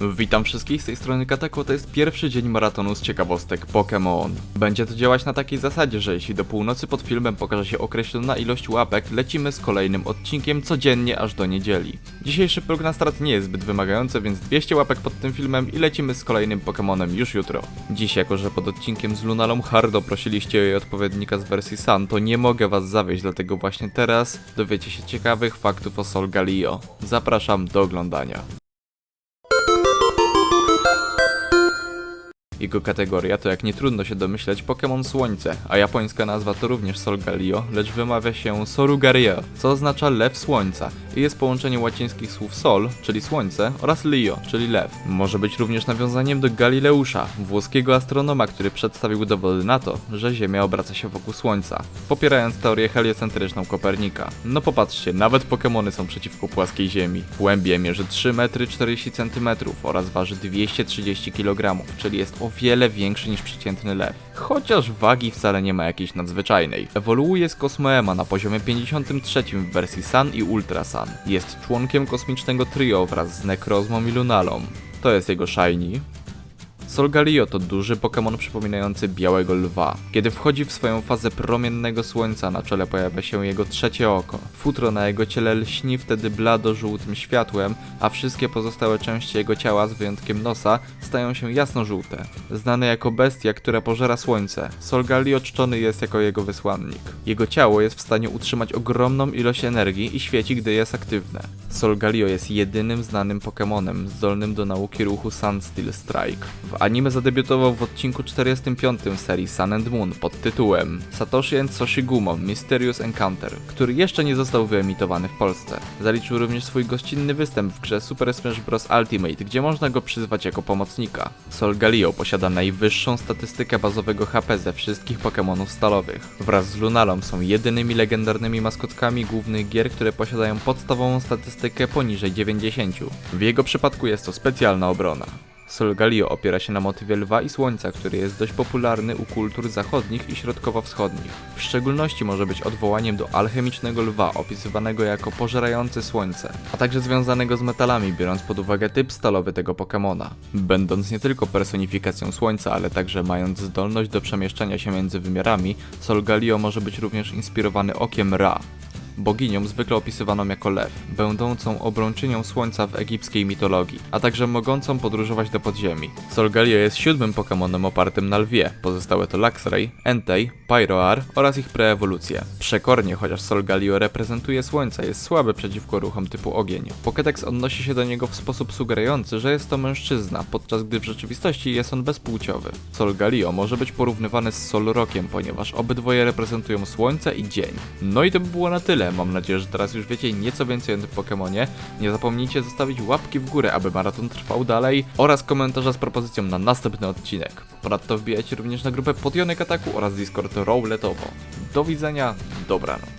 Witam wszystkich z tej strony Katako, to jest pierwszy dzień maratonu z ciekawostek Pokémon. Będzie to działać na takiej zasadzie, że jeśli do północy pod filmem pokaże się określona ilość łapek, lecimy z kolejnym odcinkiem codziennie aż do niedzieli. Dzisiejszy próg na start nie jest zbyt wymagający, więc 200 łapek pod tym filmem i lecimy z kolejnym Pokémonem już jutro. Dziś, jako że pod odcinkiem z Lunalą Hardo prosiliście jej odpowiednika z wersji Sun, to nie mogę was zawieść, dlatego właśnie teraz dowiecie się ciekawych faktów o Solgaleo. Zapraszam do oglądania. Jego kategoria to jak nie trudno się domyśleć Pokémon Słońce, a japońska nazwa to również Solgaleo, lecz wymawia się Sorugario, co oznacza lew słońca i jest połączeniem łacińskich słów sol, czyli słońce, oraz Leo, czyli lew. Może być również nawiązaniem do Galileusza, włoskiego astronoma, który przedstawił dowody na to, że Ziemia obraca się wokół Słońca, popierając teorię heliocentryczną Kopernika. No popatrzcie, nawet Pokémony są przeciwko płaskiej Ziemi. Głębie mierzy 3 metry 40 cm oraz waży 230 kg, czyli jest o wiele większy niż przeciętny lew. Chociaż wagi wcale nie ma jakiejś nadzwyczajnej. Ewoluuje z Kosmoema na poziomie 53 w wersji Sun i Ultra Sun. Jest członkiem kosmicznego trio wraz z Nekrozmą i Lunalą. To jest jego Shiny, Solgaleo to duży Pokémon przypominający białego lwa. Kiedy wchodzi w swoją fazę promiennego słońca, na czele pojawia się jego trzecie oko. Futro na jego ciele lśni wtedy blado-żółtym światłem, a wszystkie pozostałe części jego ciała, z wyjątkiem nosa, stają się jasno-żółte. Znany jako bestia, która pożera słońce, Solgaleo czczony jest jako jego wysłannik. Jego ciało jest w stanie utrzymać ogromną ilość energii i świeci, gdy jest aktywne. Solgaleo jest jedynym znanym Pokémonem zdolnym do nauki ruchu Sunsteel Strike. W anime zadebiutował w odcinku 45 serii Sun and Moon pod tytułem Satoshi and Soshigumo Mysterious Encounter, który jeszcze nie został wyemitowany w Polsce. Zaliczył również swój gościnny występ w grze Super Smash Bros. Ultimate, gdzie można go przyzwać jako pomocnika. Solgaleo posiada najwyższą statystykę bazowego HP ze wszystkich Pokémonów stalowych. Wraz z Lunalą są jedynymi legendarnymi maskotkami głównych gier, które posiadają podstawową statystykę poniżej 90. W jego przypadku jest to specjalna obrona. Solgaleo opiera się na motywie lwa i słońca, który jest dość popularny u kultur zachodnich i środkowo-wschodnich. W szczególności może być odwołaniem do alchemicznego lwa, opisywanego jako pożerający słońce, a także związanego z metalami, biorąc pod uwagę typ stalowy tego Pokemona. Będąc nie tylko personifikacją słońca, ale także mając zdolność do przemieszczania się między wymiarami, Solgaleo może być również inspirowany okiem Ra, boginią zwykle opisywaną jako lew, będącą obrończynią słońca w egipskiej mitologii, a także mogącą podróżować do podziemi. Solgaleo jest siódmym Pokemonem opartym na lwie, pozostałe to Luxray, Entei, Pyroar oraz ich preewolucje. Przekornie, chociaż Solgaleo reprezentuje słońce, jest słaby przeciwko ruchom typu ogień. Pokédex odnosi się do niego w sposób sugerujący, że jest to mężczyzna, podczas gdy w rzeczywistości jest on bezpłciowy. Solgaleo może być porównywany z Solrokiem, ponieważ obydwoje reprezentują słońce i dzień. No i to by było na tyle. Mam nadzieję, że teraz już wiecie nieco więcej o tym Pokemonie. Nie zapomnijcie zostawić łapki w górę, aby maraton trwał dalej oraz komentarza z propozycją na następny odcinek. Ponadto wbijajcie również na grupę Podionek Ataku oraz Discord Rowletowo. Do widzenia, dobranoc.